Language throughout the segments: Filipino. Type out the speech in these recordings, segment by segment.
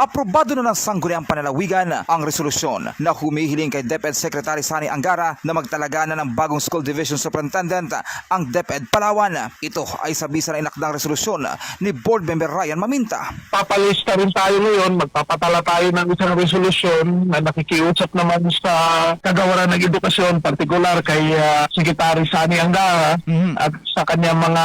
aprobado na ng Sangguniang Panalawigan ang resolusyon na humihiling kay DepEd Secretary Sani Angara na magtalaga na ng bagong School Division Superintendent ang DepEd Palawan. Ito ay sa bisa na inakdang resolusyon ni Board Member Ryan Maminta. papalista rin tayo ngayon, magpapatala tayo ng isang resolusyon na nakikiusap naman sa kagawaran ng edukasyon, partikular kay ah, Secretary Sani Angara Mhm. at sa kanyang mga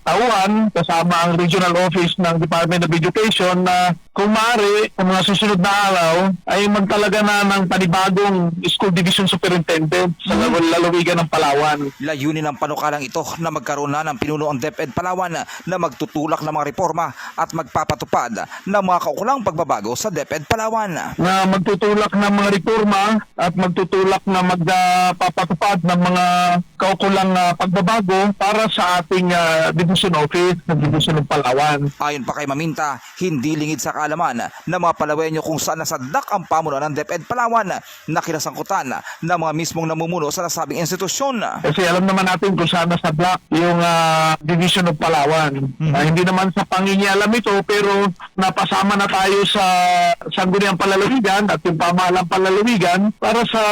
tauhan kasama ang regional office ng Department of Education na kung maaari, sa mga susunod na araw, ay magtalaga na ng panibagong school division superintendent sa lalawigan ng Palawan. Layunin ng panukalang ito na magkaroon na ng pinuno ang DepEd Palawan na magtutulak ng mga reforma at magpapatupad ng mga kaukulang pagbabago sa DepEd Palawan. na magtutulak ng mga reforma at magtutulak na magpapatupad ng mga kaukulang ah, pagbabago para sa ating ah, division office ng division ng Palawan. Ayon pa kay Maminta, hindi lingid sa kaalaman ng mga Palawenyo kung saan nasadlak ang pamunuan ng DepEd Palawan na kinasangkutan ng mga mismong namumuno sa nasabing institusyon. Kasi alam naman natin kung saan nasa block yung ah, division of Palawan. Ah, hindi naman sa pangingialam ito pero napasama na tayo sa sangguniang palalawigan at yung pamahalang palalawigan para sa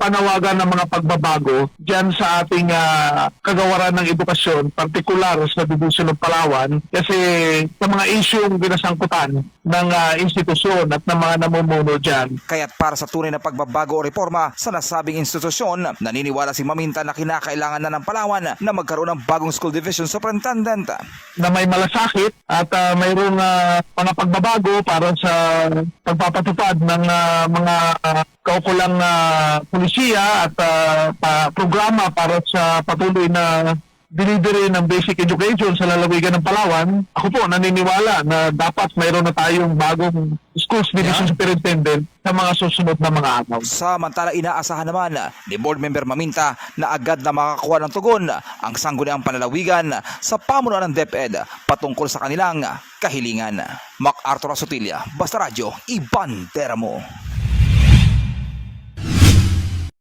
panawagan ng mga pagbabago dyan sa ating ah, kagawaran ng edukasyon, partikular sa division of Palawan kasi sa mga isyong binasangkutan ng ah, institusyon at ng mga namumuno dyan. Kaya't para sa tunay na pagbabago o reforma sa nasabing institusyon, naniniwala si Maminta na kinakailangan na ng Palawan na magkaroon ng bagong school division superintendent. na may malasakit at ah, mayroong ah, mga pagbabago para sa pagpapatupad ng ah, mga ah, kaukulang uh, pulisiya at ah, pa- programa para sa patuloy na delivery ng basic education sa lalawigan ng Palawan. Ako po naniniwala na dapat mayroon na tayong bagong schools division Yeah. superintendent sa mga susunod na mga araw. Samantala inaasahan naman ni Board Member Maminta na agad na makakuha ng tugon ang sangguniang panalawigan sa pamunuan ng DepEd patungkol sa kanilang kahilingan. Mac Arthur Asutilla, Basta Radyo, Iban Teramo.